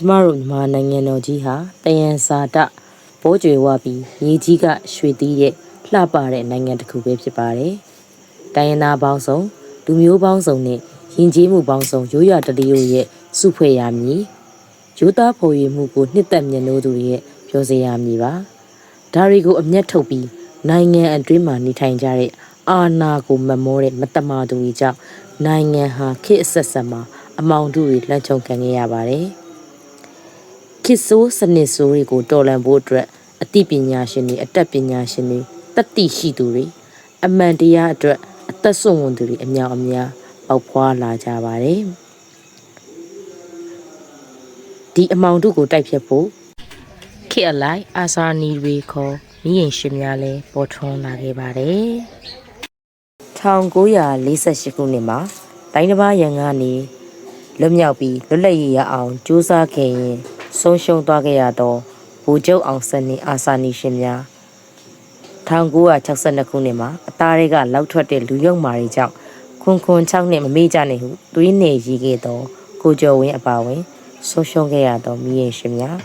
ကျမတို့မြန်မာနိုင်ငံတော်ကြီးဟာတယံဇာတပိုးကြွယ်ဝပြီးမြေကြီးကရွှေသီးတဲ့လှပတဲ့နိုင်ငံတစ်ခုပဲဖြစ်ပါတယ်။တိုင်းရင်းသားပေါင်းစုံလူမျိုးပေါင်းစုံနဲ့ယဉ်ကျေးမှုပေါင်းစုံရိုးရာတတိယရဲ့စုဖွဲ့ရမည်။ယူသားဖော်ရည်မှုကိုနှစ်သက်မြတ်နိုးသူတွေရဲ့ပြောစရာမည်ပါ။ဒါတွေကိုအမျက်ထုတ်ပြီးနိုင်ငံအတွင်းမှာနေထိုင်ကြတဲ့အာဏာကိုမမောတဲ့မတမာသူတွေကြောင့်နိုင်ငံဟာခေတ်အဆက်ဆက်မှာအမောင်တို့တွေလှမ်းချုံခံခဲ့ရပါတယ်။ ခေတ်ဆိုးစနစ်ဆိုးတွေကိုတော်လှန်ဖို့အတွက်အသိပညာရှင်တွေအတတ်ပညာရှင်တွေတတ်သိရှိသူတွေအမှန်တရားအတွက်အသက်ဆုံးဝင်သူတွေအမြောက်အများပေါက်ဖွာလာကြပါတယ်ဒီအမောင်တို့ကိုတိုက်ဖြတ်ဖို့ခေတ်အလိုက်အာစာနီတွေခေါ်မိရင်ရှင်များလဲပေါ်ထွန်းလာခဲ့ပါတယ်1948ခုနှစ်မှာတိုင်းတစ်ပါးရန်ကနေလွတ်မြောက်ပြီးလွတ်လပ်ရေးရအောင်ကြိုးစားခဲ့ရင် ဆုံးရှုံးသွားခဲ့ရသောဗိုလ်ချုပ်အောင်စံနေအာစာနီရှင်များ1962ခုနှစ်မှာအသားတွေကလောက်ထွက်တဲ့လူယုံမာတွေကြောင့်ခွန်ခွန်6နှစ်မမေ့ကြနိုင်ဟုသွေးနေရီခဲ့သောကိုကျော်ဝင်းအပါဝင်ဆုံးရှုံးခဲ့ရသောမိရင်ရှင်များ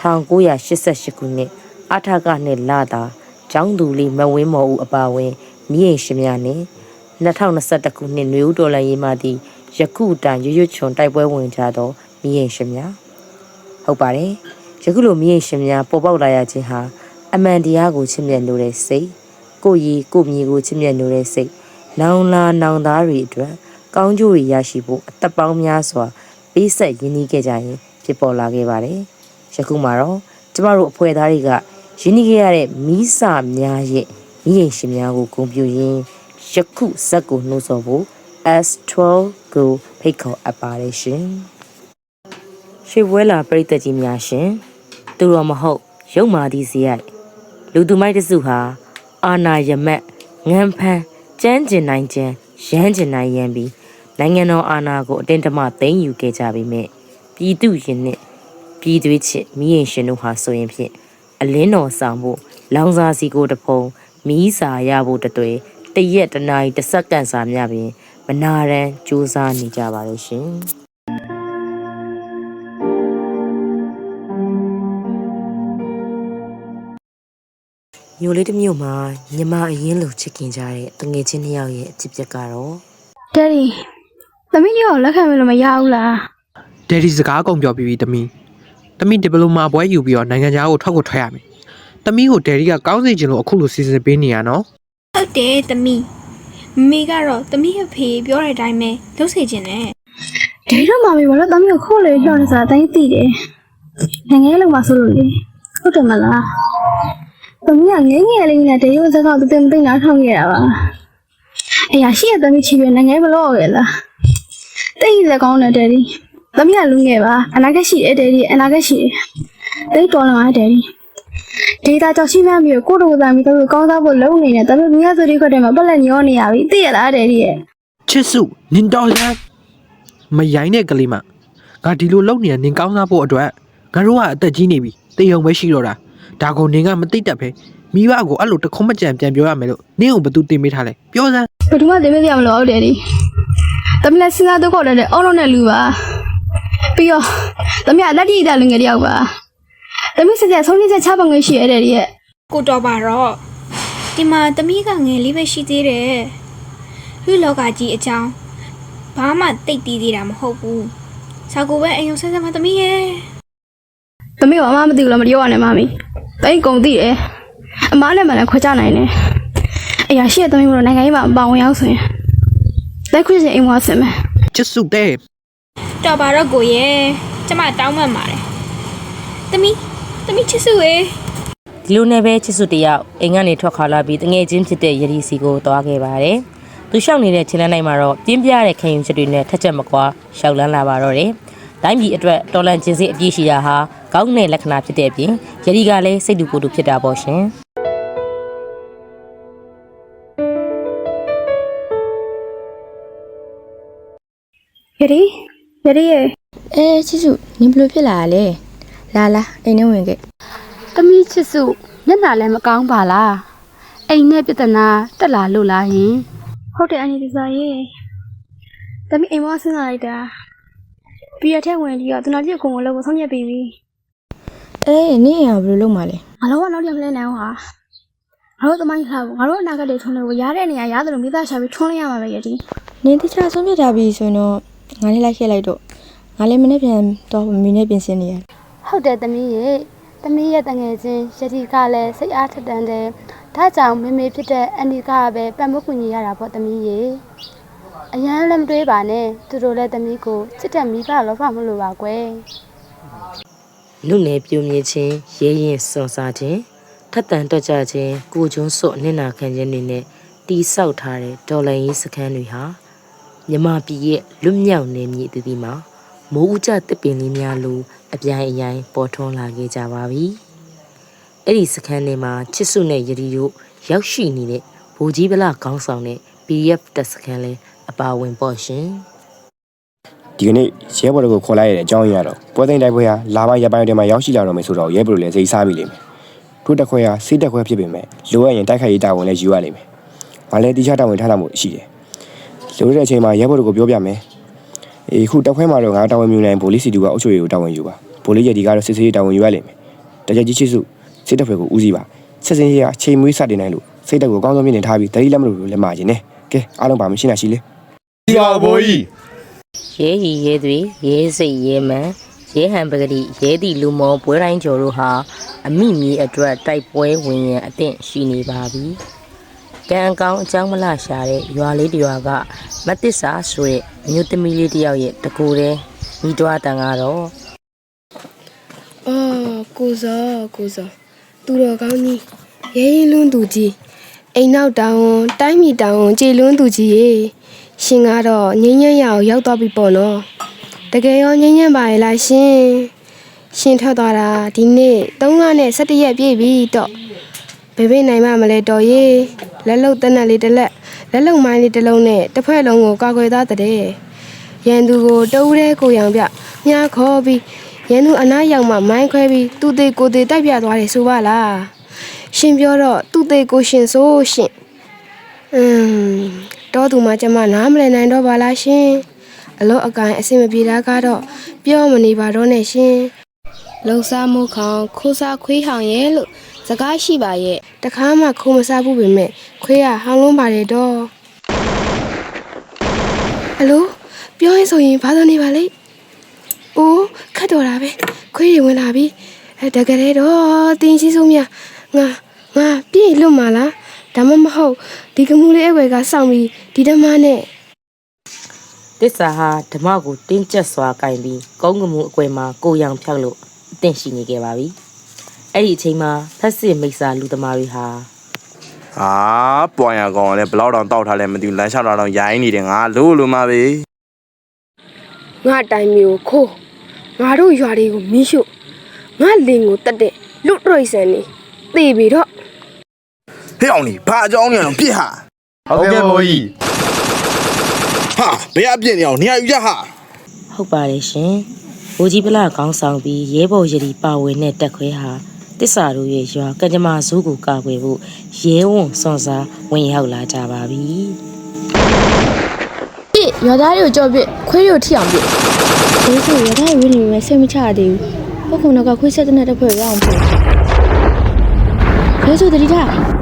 1988ခုနှစ်အထကနှစ်လသာကျောင်းသူလေးမဝင်းမော်ဦးအပါဝင်မိရင်ရှင်များနှင့်2021ခုနှစ်နွေဦးတော်လှန်ရေးမှသည့်ယခုတိုင်ရွရွချွန်တိုက်ပွဲဝင်ကြသောမိရင်ရှင်များ ဟုတ်ပါတယ်ယခုလိုမြေရှင်များပေါ်ပေါက်လာရခြင်းဟာအမှန်တရားကိုချစ်မြတ်လို့တဲ့စိတ်ကိုယ်ရည်ကိုယ်မြေကိုချစ်မြတ်လို့တဲ့စိတ်နောင်လာနောင်သားတွေအတွက်ကောင်းကျိုးတွေရရှိဖို့အသက်ပေါင်းများစွာပေးဆက်ရင်းနှီးခဲ့ကြရင်ဖြစ်ပေါ်လာခဲ့ပါတယ်ယခုမှာတော့ကျမတို့အဖွဲ့သားတွေကရင်းနှီးခဲ့ရတဲ့မိစများရဲ့မြေရှင်များကိုဂုဏ်ပြုရင်းယခုဇက်ကိုနှိုးဆော်ဖို့ S12 ကိုဖိတ်ခေါ်အပ်ပါတယ်ရှင် ရွှေပွဲလာပြည်သက်ကြီးများရှင်သူတော်မဟုတ်ရုံမာသည့်ဇယိုက်လူသူမိုက်တစုဟာအာနာယမက်ငန်းဖန်းကျန်းကျင်နိုင်ခြင်းရမ်းကျင်နိုင်ရန်ပြီးနိုင်ငံတော်အာဏာကိုအတင်းတမသိမ်းယူခဲ့ကြပေမဲ့ပြည်သူရင်နှင့်ပြည်သွေးချစ်မိရင်ရှင်တို့ဟာဆိုရင်ဖြင့်အလင်းတော်ဆောင်ဖို့လောင်စာစီကိုတဖုံမီးစာရဖို့တတွေတရက်တနာရီတစ်စက္ကန့်စာများပင်မနာရန်စူးစမ်းနေကြပါလေရှင် မျိုးလေးတစ်မျိုးမှာညီမအရင်လိုချစ်ခင်ကြတဲ့တငယ်ချင်းနှစ်ယောက်ရဲ့အဖြစ်ပြက်ကတော့ဒယ်ဒီသမီးကြီးကိုလက်ခံမလို့မရဘူးလားဒယ်ဒီစကားကုန်ပြောပြီးပြီတမီးတမီးဒီပလိုမာဘွဲယူပြီးတော့နိုင်ငံခြားကိုထွက်ကိုထွက်ရမယ်တမီးကိုဒယ်ဒီကကောင်းစေချင်လို့အခုလိုစီစဉ်ပေးနေရနော်ဟုတ်တယ်သမီးမမေကတော့သမီးအဖေပြောတဲ့အတိုင်းပဲလုပ်စေချင်တယ်ဒယ်တော့မမီဘာလို့သမီးကိုခိုးလေလှော်နေစားတိုင်းသိတယ်နိုင်ငံရေးလုံးမှာဆိုလို့လေဟုတ်တယ်မလား သမီးကငယ်ငယ်လေးနဲ့တရုတ်စကားတူတင်မသိနားထောင်ခဲ့တာပါအေးရရှိရသမီးချီပြနိုင်ငံရေးမလို့ရလားတိတ်လက်ကောင်းတယ်ဒယ်ဒီသမီးကလူငယ်ပါအနာဂတ်ရှိတယ်ဒယ်ဒီအနာဂတ်ရှိတယ်တိတ်တော်လာတယ်ဒယ်ဒီဒေတာကြောင့်ရှိမှန်းပြီးတော့ကိုယ့်တို့ကသမီးတို့ကောင်းစားဖို့လုပ်နေတယ်သမီးမြတ်စွာဘုရားခွတ်တယ်မှာပက်လက်ညောနေရပြီသိရလားဒယ်ဒီရဲ့ချစ်စုနင်တော်ရမ်းမရိုင်းတဲ့ကလေးမငါဒီလိုလုပ်နေတာနင်ကောင်းစားဖို့အတွက်ငါတို့ကအသက်ကြီးနေပြီတေယုံပဲရှိတော့တာ ဒါကိုနင်ကမသိတတ်ပဲမိဘကိုအဲ့လိုတခွန်းမကြံပြန်ပြောရမယ်လို့နင့်ကိုဘသူတင်ပေးထားလဲပြောစမ်းဘယ်သူမှတင်မပြမလို့ဟုတ်တယ်ဒီ။တမလက်စဉ်းစားတော့ခေါ်တဲ့အော်လုံးနဲ့လူပါ။ပြီးတော့တမရလက်တိတဲ့လူငယ်တယောက်ပါ။တမစက်ဆုံးဖြတ်ချက်ချပါငယ်ရှိရတဲ့ဒီရဲ့ကိုတော်ပါတော့ဒီမှာသမီးကငယ်လေးပဲရှိသေးတယ်ဟွလောကကြီးအကြောင်းဘာမှတိတ်တီးသေးတာမဟုတ်ဘူးစာကိုပဲအိမ်အောင်ဆက်ဆက်မသမီးရဲ့။ တမကအမမသိဘူးလားမပြောရနဲ့မမီ။တိုင်းကုန်သိတယ်။အမားနဲ့မှလည်းခွဲချနိုင်တယ်။အရာရှိတဲ့တမီးမလို့နိုင်ငံရေးမှာပါဝင်ရောက်ဆိုရင်လက်ခွင့်စင်အိမ်ဝါဆင်မယ်ချစ်စုတဲ့တော်ပါတော့ကိုရဲ့ကျမတောင်းပန်ပါတယ်သမီးသမီးချစ်စုရဲ့ဒီလိုနဲ့ပဲချစ်စုတစ်ယောက်အိမ်ကနေထွက်ခွာလာပြီးတငယ်ချင်းဖြစ်တဲ့ယရီစီကိုသွားခဲ့ပါတယ်။သူလျှောက်နေတဲ့ခြေလမ်းတိုင်းမှာတော့ပြင်းပြတဲ့ခံယူချက်တွေနဲ့ထက်ချက်မကွာရှောက်လန်းလာပါတော့တယ်။တိုင်းပြည်အတွက်တော်လန်ကျင်စစ်အပြည့်ရှိတာဟာ ကောင်းတဲ့လက္ခဏာဖြစ်တဲ့အပြင်ယရီကလည်းစိတ်တူကိုယ်တူဖြစ်တာပေါ့ရှင်။။ယရီယရီရဲ့အဲချစ်စုနင်ဘယ်လိုဖြစ်လာတာလဲလာလာအိမ်ထဲဝင်ခဲ့တမီးချစ်စုမျက်နှာလည်းမကောင်းပါလားအိမ်နဲ့ပြဿနာတက်လာလို့လားယင်ဟုတ်တယ်အန်ဒီဒီဇာရဲ့တမီအိမ်ဝါဆင်းလာလိုက်တာပြီးရတဲ့ဝင်ပြီးတော့သူနာကြီးကိုကိုလောက်ကိုဆုံးဖြတ်ပြီးပြီ အေးနင့်ရဘယ်လိုလုပ်မှာလဲငါတို့ကနောက်ပြန်မလဲနိုင်အောင်ဟာငါတို့သမိုင်းခါဘူးငါတို့အနာဂတ်တွေထုံးလို့ရတဲ့နေရာရတယ်လို့မိသားရှာပြီးထုံးလိုက်ရမှာပဲယတိနင်တခြားဆုံးဖြတ်ထားပြီဆိုရင်တော့ငါလေးလိုက်ခဲ့လိုက်တော့ငါလေးမနေ့ပြန်တော့မင်းနဲ့ပြင်ဆင်နေရတယ်ဟုတ်တယ်သမီးရေသမီးရဲ့တငယ်ချင်းယတိကလည်းစိတ်အားထက်တန်တယ်ဒါကြောင့်မေမေဖြစ်တဲ့အန်ဒီကပဲပတ်မကူညီရတာပေါ့သမီးရေအရန်လည်းမတွေးပါနဲ့သူတို့လည်းသမီးကိုချစ်တဲ့မိဘလောဖမလို့ပါကွယ် လူနယ်ပြိုမြခြင်းရဲရင်စွန်စားခြင်းထက်တန်တက်ကြခြင်းကိုကျွန်းစွတ်အနစ်နာခံခြင်းတွေနဲ့တီးဆောက်ထားတဲ့ဒေါ်လာရင်းစခန်းတွေဟာမြမပြည်ရဲ့လွတ်မြောက်နေမည်တည်မှာမိုးဦးကျတစ်ပင်လေးများလိုအပြိုင်အယိုင်ပေါ်ထွန်းလာခဲ့ကြပါပြီ။အဲ့ဒီစခန်းထဲမှာချစ်စုနဲ့ယရီတို့ရောက်ရှိနေတဲ့ဗိုလ်ကြီးဗလာခေါင်းဆောင်တဲ့ PF တပ်စခန်းလေးအပါဝင်ပေါ့ရှင်။ ဒီကနေ့ရဲဘော်တို့ကိုခေါ်လိုက်ရတဲ့အကြောင်းရင်းကတော့ပွဲသိမ်းတိုက်ပွဲဟာလာပိုင်းရပိုင်းတွေမှာရောက်ရှိလာတော့မယ်ဆိုတော့ရဲဘော်တို့လည်းစိတ်စားမိလိမ့်မယ်။ထို့တက်ခွဲဟာစိတ်တက်ခွဲဖြစ်ပေမဲ့လိုအပ်ရင်တိုက်ခိုက်ရေးတာဝန်လည်းယူရလိမ့်မယ်။ငါလည်းတိကျတာဝန်ထားတာမို့ရှိတယ်။လိုတဲ့အချိန်မှာရဲဘော်တို့ကိုပြောပြမယ်။အေးခုတက်ခွဲမှာတော့ငါတာဝန်မြူနိုင်ဗိုလ်လေးစီတူကအုပ်ချုပ်ရေးကိုတာဝန်ယူပါ။ဗိုလ်လေးရဒီကတော့စစ်စေးရေးတာဝန်ယူရလိမ့်မယ်။တကြကြီးချစ်စုစစ်တပ်ဖွဲ့ကိုဦးစီးပါ။စစ်စင်းရေးကချိန်မွေးစတင်နိုင်လို့စိတ်တက်ကိုအကောင်းဆုံးမြင်နေထားပြီးတတိလက်မလို့လည်းမှာခြင်းနဲ့။ကဲအားလုံးပါမရှိနာရှိလေဒီပါဘိုးကြီး ရဲဟီရဲတွေရဲစိတ်ရဲမှန်ရဲဟန်ပဂတိရဲတီလူမောပွဲတိုင်းကျော်တို့ဟာအမိမီအတွက်တိုက်ပွဲဝင်ရန်အသင့်ရှိနေပါပြီ။ကံအကောင်းအကြောင်းမလရှာတဲ့ရွာလေးတစ်ရွာကမတ်တစ္ဆာဆိုတဲ့အမျိုးသမီးလေးတစ်ယောက်ရဲ့တကူတဲ့ညီတော်တန်ကတော့အော်ကိုစောကိုစောသူတော်ကောင်းကြီးရဲရင်လွန်းသူကြီးအိမ်နောက်တောင်ဝန်တိုင်းမီတောင်ဝန်ကြေလွန်းသူကြီးရေ ရှင်ကတော့ငင်းညံ့ရအောင်ရောက်သွားပြီပေါ့နော်တကယ်ရောငင်းညံ့ပါရဲ့လားရှင်ရှင်ထွက်သွားတာဒီနေ့3လနဲ့17ရက်ပြည့်ပြီတော့ဘယ်ဘယ်နိုင်မှမလဲတော်ရေလက်လုံတက်နက်လေးတစ်လက်လက်လုံမိုင်းလေးတစ်လုံးနဲ့တစ်ဖက်လုံးကိုကာကွယ်သားတဲ့ရန်သူကိုတဦးတဲ့ကိုရောင်ပြမြားခေါ်ပြီးရန်သူအနားရောက်မှမိုင်းခွဲပြီးသူ့သေးကိုယ်သေးတိုက်ပြသွားတယ်ဆိုပါလားရှင်ပြောတော့သူ့သေးကိုရှင်ဆိုရှင်อืม တော့သူမှကျမနားမလည်နိုင်တော့ပါလားရှင်အလို့အကိုင်အစင်မပြေတာကတော့ပြောမနေပါတော့နဲ့ရှင်လုံစားမှုခေါင်ခိုးစားခွေးဟောင်ရဲ့လို့စကားရှိပါရဲ့တခါမှခိုးမစားဘူးပေမဲ့ခွေးကဟောင်းလုံးပါတယ်တော့အလို့ပြောရင်ဆိုရင်ဘာလို့နေပါလိမ့်။အိုးခတ်တော်တာပဲခွေးတွေဝင်လာပြီ။အဲတကယ်လေတော့တင်းရှိဆုံးမြငါငါပြည့်လွတ်မှာလား ဒါမှမဟုတ်ဒီကမှုလေးအဝယ်ကစောင့်ပြီးဒီဓမ္မနဲ့တစ္ဆာဟာဓမ္မကိုတင်းကျပ်စွာကင်ပြီးကုန်းကမှုအကွယ်မှာကိုရောင်ဖြောက်လို့အသင့်ရှိနေခဲ့ပါပြီ။အဲ့ဒီအချိန်မှာဖက်စစ်မိတ်ဆာလူသမားတွေဟာအာပွန်ရကောင်ကလည်းဘလောက်တောင်တောက်ထားလဲမသိဘူးလမ်းလျှောက်တာတော့ရိုင်းနေတယ်ငါလို့လို့မပဲငါတိုင်မျိုးခိုးငါတို့ရွာတွေကိုမင်းရှို့ငါလင်ကိုတက်တဲ့လူတရိတ်ဆန်နေသေပြီတော့ ဟဲ့အောင်လေဘာအကြောင်းနေအောင်ပြစ်ဟာဟုတ်ကဲ့ဘိုးကြီးဟာဘယ်အပြစ်နေအောင်နေရာယူကြဟာဟုတ်ပါတယ်ရှင်။ဘိုးကြီးဗလာကောင်းဆောင်ပြီးရဲဘော်ရည်ပါဝင်တဲ့တက်ခွဲဟာတစ္ဆာတို့ရဲ့ရွာကကြမ္မာဇိုးကိုကာကွယ်ဖို့ရဲဝံစွန်စားဝင်ရောက်လာကြပါပြီ။ပြစ်ရွာသားတွေကိုကြော့ပြစ်ခွေးတွေကိုထိအောင်ပြစ်ဒီဆိုရွာသားတွေဝင်းနေမယ်စိတ်မချရသေးဘူးပုတ်ခုံတော့ကခွေးဆက်တဲ့တစ်ဖွဲ့ရအောင်ပို့ရဲဆိုတတိထား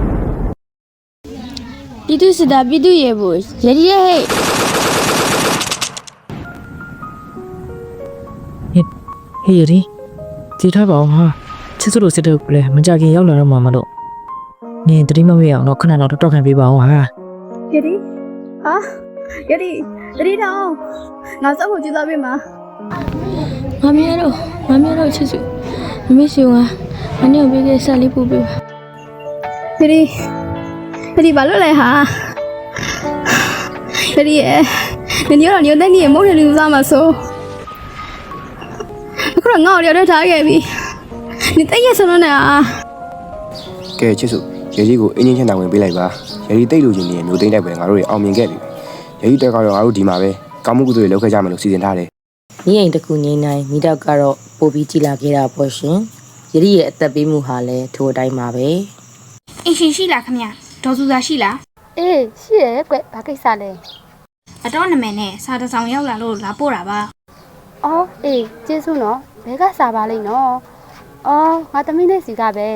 ပြည်သူစစ်သားပြည်သူရဲဘော်ရည်ရဟဲ့ဟေးရီဒီထားပါအောင်ဟာချစ်စလို့စစ်တော့လေမကြခင်ရောက်လာတော့မှမလို့နင်တတိမမေ့အောင်တော့ခဏတော့တော့ခံပေးပါအောင်ဟာယတိဟာယတိတတိတောင်ငါစောက်ဖို့ကြိုးစားပေးမှာငါမရတော့ငါမရတော့ချစ်စုမမေ့စီငါမနေ့ကပေးခဲ့ဆက်လေးပို့ပေးပါယ တိယတိဘာလို့လဲဟာယတိရဲ့နင်ရောညတဲ့နေမုန်းတယ်လူစားမှာဆိုအခုတော့ငါ့ကိုရောက်တဲ့ထားခဲ့ပြီနင်တိတ်ရဆုံးနေอ่ะကဲချစ်စုရဲကြီးကိုအင်းချင်းချန်တာဝင်ပေးလိုက်ပါရဲကြီးတိတ်လို့ချင်းနေမျိုးသိမ့်တိုက်ပွဲငါတို့တွေအောင်မြင်ခဲ့ပြီရဲကြီးတက်ကတော့ငါတို့ဒီမှာပဲကောင်းမှုကုသိုလ်တွေလုပ်ခဲ့ကြမယ်လို့စီစဉ်ထားတယ်မိအိမ်တစ်ခုငိမ့်နိုင်မိတော့ကတော့ပို့ပြီးကြည်လာခဲ့တာပေါ့ရှင်ယရီရဲ့အသက်ပေးမှုဟာလည်းထိုအတိုင်းပါပဲအင်ရှင်ရှိလားခမ ဒေါ်စုစာရှိလားအေးရှိရဲကွဘာကိစ္စလဲအတော့နမယ်နဲ့စာတစ်ဆောင်ရောက်လာလို့လာပို့တာပါအော်အေးကျေးဇူးနော်ဘဲကစားပါလိမ့်နော်အော်ငါသမီးလေးစီကပဲ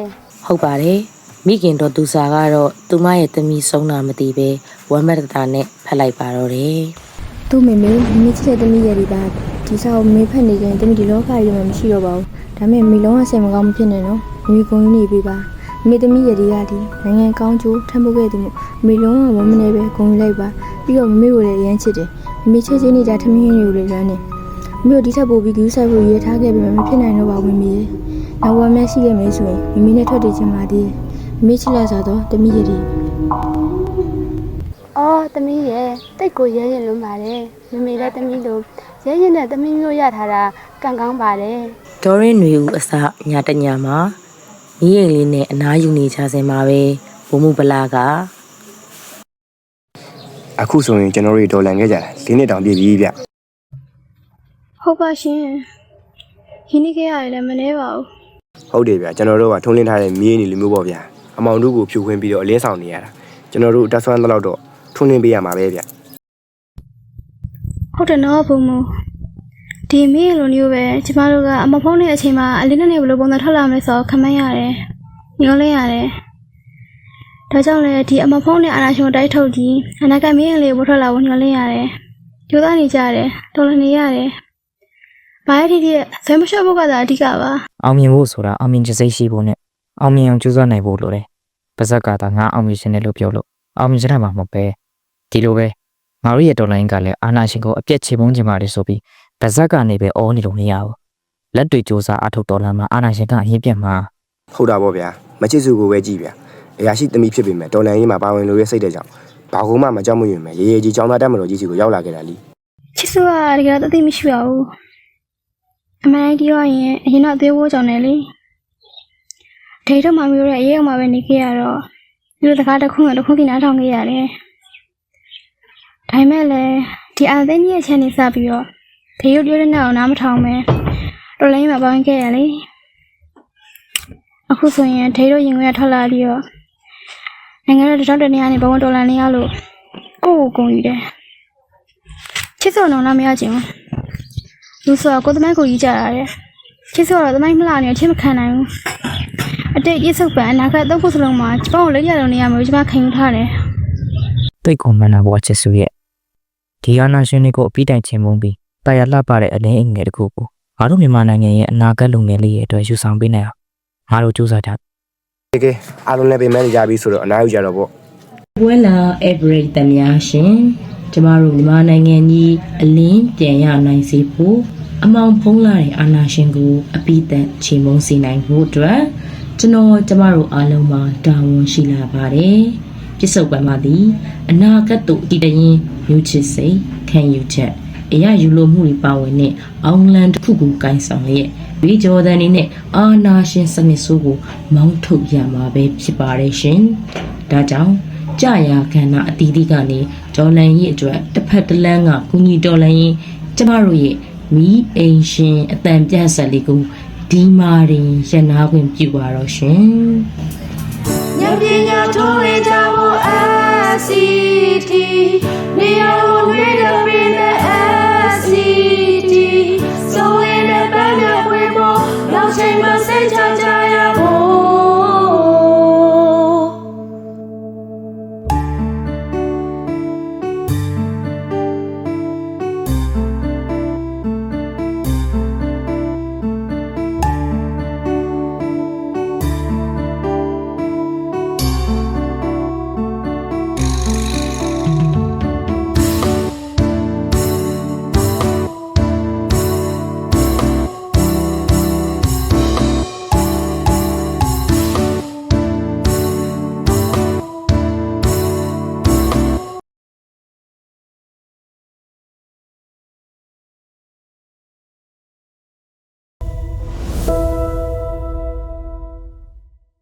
ဟုတ်ပါတယ်မိခင်တော်သူစာကတော့သူမရဲ့သမီးဆုံးတာမသိပဲဝမ်းမတတာနဲ့ဖက်လိုက်ပါတော့တယ်သူ့မေမေမိချစ်တဲ့သမီးရည်ဒီပါဒီစာကိုမေဖက်နေရင်သမီးဒီလောကကြီးမှာမရှိတော့ပါဘူးဒါပေမဲ့မေလုံးဝဆင်မကောင်းမဖြစ်နဲ့နော်မေကုံနေပြီပါ မေသမီးရည်ဒီကဒီနိုင်ငံကောင်းကျိုးထမ်းဖို့ခဲ့သူမို့မေလုံးဝမမနေပဲဂုံယူလိုက်ပါပြီးတော့မေကိုလည်းအရန်ချစ်တယ်မေချစ်ချင်းနေကြထမင်းရည်ကိုလည်းလွမ်းနေမေတို့ဒီထက်ပိုပြီးကူးဆိုင်ဖို့ရည်ထားခဲ့ပြီမဖြစ်နိုင်တော့ပါဘူးမေနောက်ဝမ်းမရှိခဲ့မယ်ဆိုရင်မေမေနဲ့ထွက်တည်ချင်ပါသေးတယ်မေချစ်လာဆိုတော့သမီးရည်ဒီအော်သမီးရဲ့တိတ်ကိုရဲရင်လုံးပါတယ်မမေလည်းသမီးလိုရဲရင်နဲ့သမီးမျိုးရထားတာကံကောင်းပါတယ်ဒေါ်ရင်ຫນွေဦးအစညတညမှာ မိရင်လေးနဲ့အနားယူနေကြစင်မှာပဲဘုံမှုပလာကအခုဆိုရင်ကျွန်တော်တို့ဒေါ်လန်ခဲ့ကြတာ၄နှစ်တောင်ပြည့်ပြီဗျဟုတ်ပါရှင်ရင်းနှီးခဲ့ရတယ်လည်းမနှဲပါဘူးဟုတ်တယ်ဗျကျွန်တော်တို့ကထုံးလင်းထားတဲ့မြေးနေလူမျိုးပေါ့ဗျာအမောင်တို့ကိုဖြူခွင်းပြီးတော့အလင်းဆောင်နေရတာကျွန်တော်တို့တက်ဆွမ်းတော့တော့ထုံးလင်းပေးရမှာပဲဗျဟုတ်တယ်နော်ဘုံမ ဒီမင်းလိုမျိုးပဲကျမတို့ကအမဖုံးတဲ့အချိန်မှာအလင်းနဲ့ဘယ်လိုပုံစံထွက်လာမလဲဆိုတော့ခမန်းရတယ်ညှိုးလင်းရတယ်ဒါကြောင့်လေဒီအမဖုံးနဲ့အာနာရှင်ကိုတိုက်ထုတ်ကြည့်အနာကမင်းလေးကိုထွက်လာဖို့ညှိုးလင်းရတယ်ကြိုးစားနေကြရတယ်တော်လနေရတယ်ဘာရည်ဒီဇွဲမလျှော့ဖို့ကသာအဓိကပါအောင်မြင်ဖို့ဆိုတာအောင်မြင်စိတ်ရှိဖို့နဲ့အောင်မြင်အောင်ကြိုးစားနိုင်ဖို့လိုတယ်ပါဇက်ကသာငါအောင်မြင်ရှင်တယ်လို့ပြောလို့အောင်မြင်ချင်တာမှမဟုတ်ပဲဒီလိုပဲငါတို့ရဲ့တော်လိုင်းကလည်းအာနာရှင်ကိုအပြက်ချေပုံးချင်ပါတယ်ဆိုပြီး ပါဇက်ကနေပဲအောနေလို့မရဘူးလက်တွေစ조사အထုတ်တော်လာမှာအာနာရှင်ကအရင်ပြတ်မှာ ဟုတ်တာပေါ့ဗျာမချစ်စုကိုပဲကြည့်ဗျာအရာရှိသမီးဖြစ်ပေမဲ့ဒေါ်လန်ရေးမှာပါဝင်လို့ရစိတ်တဲ့ကြောင့်ဘာကုန်းမှမကြောက်မရွံ့ပဲရေရေကြီးចောင်းသားတက်မတော်ကြီးစီကိုရောက်လာခဲ့တာလी ချစ်စုကတကယ်တော့တသိမရှိပါဘူးအမှန်တည်းပြောရင်အရင်တော့အသေးဝိုးကြောင်တယ်လေဒေတော့မမျိုးရဲ့အရေးအောင်မှာပဲနေခဲ့ရတော့ဒီလိုတကားတစ်ခုနဲ့တစ်ခုသိနားထောင်ခဲ့ရတယ်ဒါပေမဲ့လည်းဒီအာသိန်းကြီးရဲ့ချန်နေစပြီးတော့ ဒေရုပ်ပြောတဲ့နောက်နားမထောင်ပဲတော်လိုင်းမှာပေါင်းခဲ့ရလေအခုဆိုရင်ဒေတို့ရင်ခွဲထွက်လာပြီးတော့နိုင်ငံတော်တောက်တဲ့နေရာနေဘဝတော်လာနေရလို့ကိုယ့်ကိုယ်ကုန်ယူတယ်ချစ်စော်နောင်လာမရချင်ဘူးလူဆိုတော့ကိုယ်သမိုင်းကိုကြီးကြတာတဲ့ချစ်စော်တော့သမိုင်းမလာနေချစ်မခံနိုင်ဘူးအတိတ်ပြစ်ဆုပ်ပံအနာဂတ်တော့ဖို့စလုံးမှာကျပောင်းကိုလက်ရလုံးနေရမျိုးကျမခံယူထားတယ်တိတ်ကွန်မန်နာဘောချစ်စုရဲ့ဒီအာနာရှင်တွေကိုအပြီးတိုင်ချင်ပုံးပြီး တာယာလှပတဲ့အလင်းအငယ်တစ်ခုကိုငါတို့မြန်မာနိုင်ငံရဲ့အနာဂတ်လူငယ်လေးရဲ့အတွက်ယူဆောင်ပေးနိုင်အောင်ငါတို့စူးစမ်းထားတကယ်အားလုံးလည်းပြင်မဲ့နေကြပြီဆိုတော့အနားယူကြတော့ပေါ့ပွဲလာ average တများရှင်ကျမတို့မြန်မာနိုင်ငံကြီးအလင်းပြန်ရနိုင်စေဖို့အမောင်ဖုံးလာတဲ့အာနာရှင်ကိုအပိသက်ချိန်မုံစီနိုင်ဖို့အတွက်ကျွန်တော်ကျမတို့အားလုံးမှာတာဝန်ရှိလာပါတယ်ပြစ္ဆုတ်ပံမှာသည်အနာဂတ်သို့အတည်တရင်မြူချစ်စိတ်ခံယူချက် အရာယူလိုမှုတွေပါဝင်တဲ့အောင်လန်တစ်ခုကိုကင်ဆောင်လျက်ဝီဂျော်ဒန်နေနဲ့အာနာရှင်စနစ်ဆိုးကိုမောင်းထုတ်ရမှာပဲဖြစ်ပါတယ်ရှင်ဒါကြောင့်ကြာရာခန္ဓာအတီးတီးကနေဒေါ်လန်ရဲ့အတွက်တစ်ဖက်တစ်လမ်းကကုညီဒေါ်လန်ရင်ကျမတို့ရဲ့မိအိမ်ရှင်အတန်ပြတ်ဆက်လေးကိုဒီမာရင်ရနာခွင့်ပြုပါတော့ရှင်ဉာဏ်ပညာထိုးဝေကြဖို့ SCT နေရာကိုရွေးတဲ့ပင်တဲ့ SCT